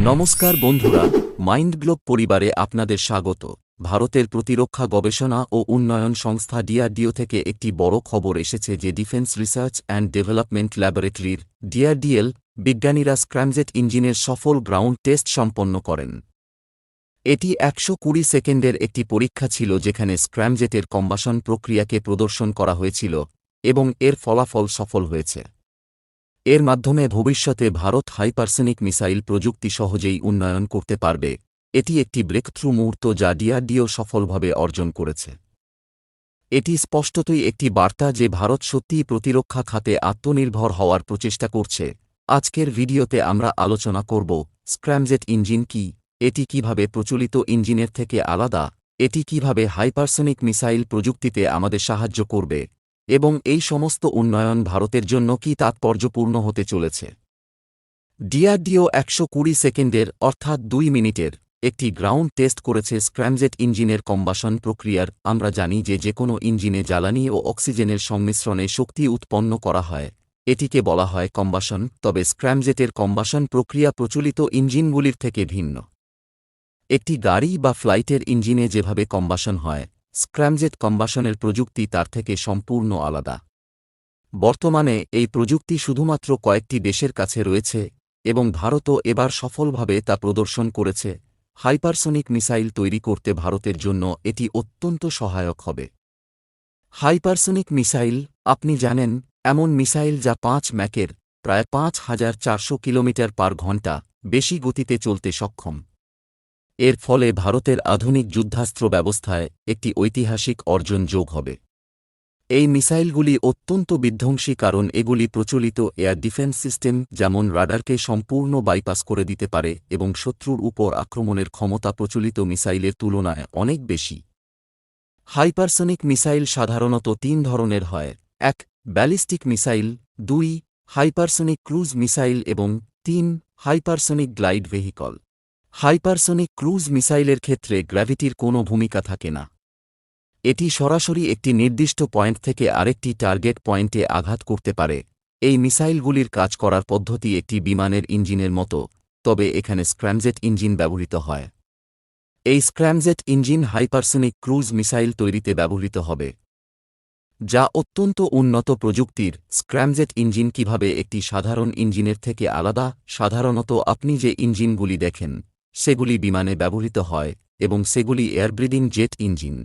নমস্কার বন্ধুরা, mind globe পরিবারে আপনাদের স্বাগত। ভারতের প্রতিরক্ষা গবেষণা ও উন্নয়ন সংস্থা ডিআরডিও থেকে একটি বড় খবর এসেছে যে ডিফেন্স রিসার্চ অ্যান্ড ডেভেলপমেন্ট ল্যাবরেটরির ডিআরডিএল বিজ্ঞানীরা স্ক্র্যামজেট ইঞ্জিনের সফল গ্রাউন্ড টেস্ট সম্পন্ন করেন। এটি একশো কুড়ি সেকেন্ডের একটি পরীক্ষা ছিল যেখানে স্ক্র্যামজেটের কম্বাসন প্রক্রিয়াকে প্রদর্শন করা হয়েছিল এবং এর ফলাফল সফল হয়েছে। এর মাধ্যমে ভবিষ্যতে ভারত হাইপারসনিক মিসাইল প্রযুক্তি সহজেই উন্নয়ন করতে পারবে। এটি একটি ব্রেকথ্রু মুহূর্ত যা ডিআরডিও সফলভাবে অর্জন করেছে। এটি স্পষ্টতই একটি বার্তা যে ভারত সত্যিই প্রতিরক্ষা খাতে আত্মনির্ভর হওয়ার প্রচেষ্টা করছে। আজকের ভিডিওতে আমরা আলোচনা করব, স্ক্র্যামজেট ইঞ্জিন কি? এটি কীভাবে প্রচলিত ইঞ্জিনের থেকে আলাদা? এটি কীভাবে হাইপারসনিক মিসাইল প্রযুক্তিতে আমাদের সাহায্য করবে? এবং এই সমস্ত উন্নয়ন ভারতের জন্য কি তাৎপর্যপূর্ণ হতে চলেছে? ডিআরডিও একশো কুড়ি সেকেন্ডের, অর্থাৎ দুই মিনিটের, একটি গ্রাউন্ড টেস্ট করেছে স্ক্র্যামজেট ইঞ্জিনের কম্বাসন প্রক্রিয়ার, আমরা জানি যে যে কোনো ইঞ্জিনে জ্বালানি ও অক্সিজেনের সংমিশ্রণে শক্তি উৎপন্ন করা হয়। এটিকে বলা হয় কম্বাসন, তবে স্ক্র্যামজেটের কম্বাসন প্রক্রিয়া প্রচলিত ইঞ্জিনগুলির থেকে ভিন্ন। একটি গাড়ি বা ফ্লাইটের ইঞ্জিনে যেভাবে কম্বাসন হয় স্ক্র্যামজেট কম্বাসনের প্রযুক্তি তার থেকে সম্পূর্ণ আলাদা। বর্তমানে এই প্রযুক্তি শুধুমাত্র কয়েকটি দেশের কাছে রয়েছে এবং ভারতও এবার সফলভাবে তা প্রদর্শন করেছে। হাইপারসনিক মিসাইল তৈরি করতে ভারতের জন্য এটি অত্যন্ত সহায়ক হবে। হাইপারসনিক মিসাইল, আপনি জানেন, এমন মিসাইল যা পাঁচ ম্যাকের, প্রায় পাঁচ হাজার চারশো কিলোমিটার পার ঘণ্টা বেশি গতিতে চলতে সক্ষম। এর ফলে ভারতের আধুনিক যুদ্ধাস্ত্র ব্যবস্থায় একটি ঐতিহাসিক অর্জন যোগ হবে। এই মিসাইলগুলি অত্যন্ত বিধ্বংসী কারণ এগুলি প্রচলিত এয়ার ডিফেন্স সিস্টেম যেমন রাডারকে সম্পূর্ণ বাইপাস করে দিতে পারে এবং শত্রুর উপর আক্রমণের ক্ষমতা প্রচলিত মিসাইলের তুলনায় অনেক বেশি। হাইপারসনিক মিসাইল সাধারণত তিন ধরনের হয়। এক, ব্যালিস্টিক মিসাইল, দুই, হাইপারসনিক ক্রুজ মিসাইল এবং তিন, hypersonic glide vehicle. Hypersonic cruise মিসাইলের ক্ষেত্রে গ্র্যাভিটির কোনো ভূমিকা থাকে না। এটি সরাসরি একটি নির্দিষ্ট পয়েন্ট থেকে আরেকটি টার্গেট পয়েন্টে আঘাত করতে পারে। এই মিসাইলগুলির কাজ করার পদ্ধতি একটি বিমানের ইঞ্জিনের মতো, তবে এখানে স্ক্র্যামজেট ইঞ্জিন ব্যবহৃত হয়। এই scramjet engine hypersonic cruise missile তৈরিতে ব্যবহৃত হবে। যা অত্যন্ত উন্নত প্রযুক্তির, স্ক্র্যামজেট ইঞ্জিন কীভাবে একটি সাধারণ ইঞ্জিনের থেকে আলাদা, সাধারণত আপনি যে ইঞ্জিনগুলি দেখেন সেগুলি বিমানে ব্যবহৃত হয় এবং সেগুলি এয়ারব্রিদিং জেট ইঞ্জিন।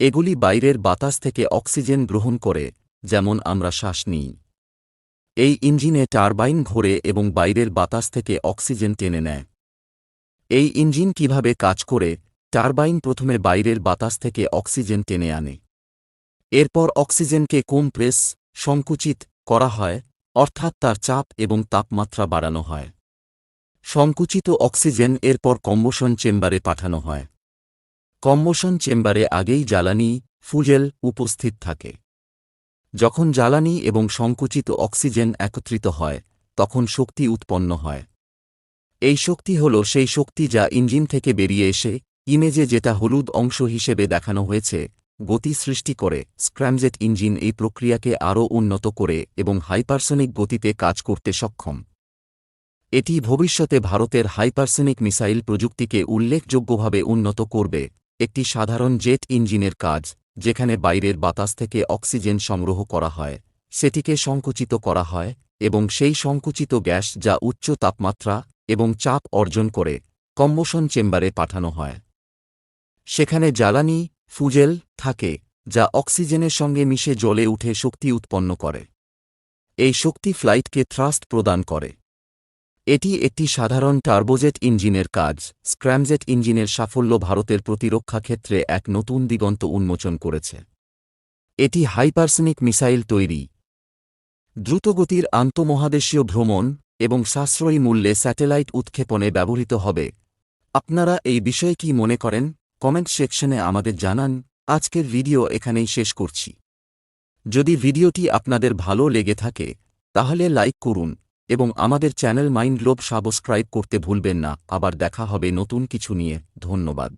এগুলি বাইরের বাতাস থেকে অক্সিজেন গ্রহণ করে, যেমন আমরা শ্বাস নিই। এই ইঞ্জিনে টারবাইন ঘোরে এবং বাইরের বাতাস থেকে অক্সিজেন টেনে নেয়। এই ইঞ্জিন কীভাবে কাজ করে, টারবাইন প্রথমে বাইরের বাতাস থেকে অক্সিজেন টেনে আনে। এরপর অক্সিজেনকে কোমপ্রেস, সংকুচিত করা হয়, অর্থাৎ তার চাপ এবং তাপমাত্রা বাড়ানো হয়। সংকুচিত অক্সিজেন এরপর কম্বোশন চেম্বারে পাঠানো হয়। কম্বোশন চেম্বারে আগেই জ্বালানি ফুজেল উপস্থিত থাকে। যখন জ্বালানি এবং সংকুচিত অক্সিজেন একত্রিত হয়, তখন শক্তি উৎপন্ন হয়। এই শক্তি হল সেই শক্তি যা ইঞ্জিন থেকে বেরিয়ে এসে ইমেজে যেটা হলুদ অংশ হিসেবে দেখানো হয়েছে, গতি সৃষ্টি করে স্ক্র্যামজেট ইঞ্জিন এই প্রক্রিয়াকে আরও উন্নত করে এবং হাইপারসনিক গতিতে কাজ করতে সক্ষম। এটি ভবিষ্যতে ভারতের হাইপারসনিক মিসাইল প্রযুক্তিকে উল্লেখযোগ্যভাবে উন্নত করবে। একটি সাধারণ জেট ইঞ্জিনের কাজ, যেখানে বাইরের বাতাস থেকে অক্সিজেন সংগ্রহ করা হয়, সেটিকে সংকুচিত করা হয় এবং সেই সংকুচিত গ্যাস যা উচ্চ তাপমাত্রা এবং চাপ অর্জন করে কম্বোশন চেম্বারে পাঠানো হয়। সেখানে জ্বালানি, ফুজেল থাকে, যা অক্সিজেনের সঙ্গে মিশে জলে উঠে শক্তি উৎপন্ন করে। এই শক্তি ফ্লাইটকে থ্রাস্ট প্রদান করে। এটি একটি সাধারণ টার্বোজেট ইঞ্জিনের কাজ। স্ক্র্যামজেট ইঞ্জিনের সাফল্য ভারতের প্রতিরক্ষা ক্ষেত্রে এক নতুন দিগন্ত উন্মোচন করেছে। এটি হাইপারসনিক মিসাইল তৈরি। দ্রুতগতির আন্তমহাদেশীয় ভ্রমণ এবং সাশ্রয়ী মূল্যে স্যাটেলাইট উৎক্ষেপণে ব্যবহৃত হবে। আপনারা এই বিষয়ে কি মনে করেন? কমেন্ট সেকশনে আমাদের জানান। আজকের ভিডিও এখানেই শেষ করছি। যদি ভিডিওটি আপনাদের ভালো লেগে থাকে, তাহলে লাইক করুন। এবং আমাদের চ্যানেল মাইন্ড লোভ সাবস্ক্রাইব করতে ভুলবেন না, আবার দেখা হবে নতুন কিছু নিয়ে, ধন্যবাদ।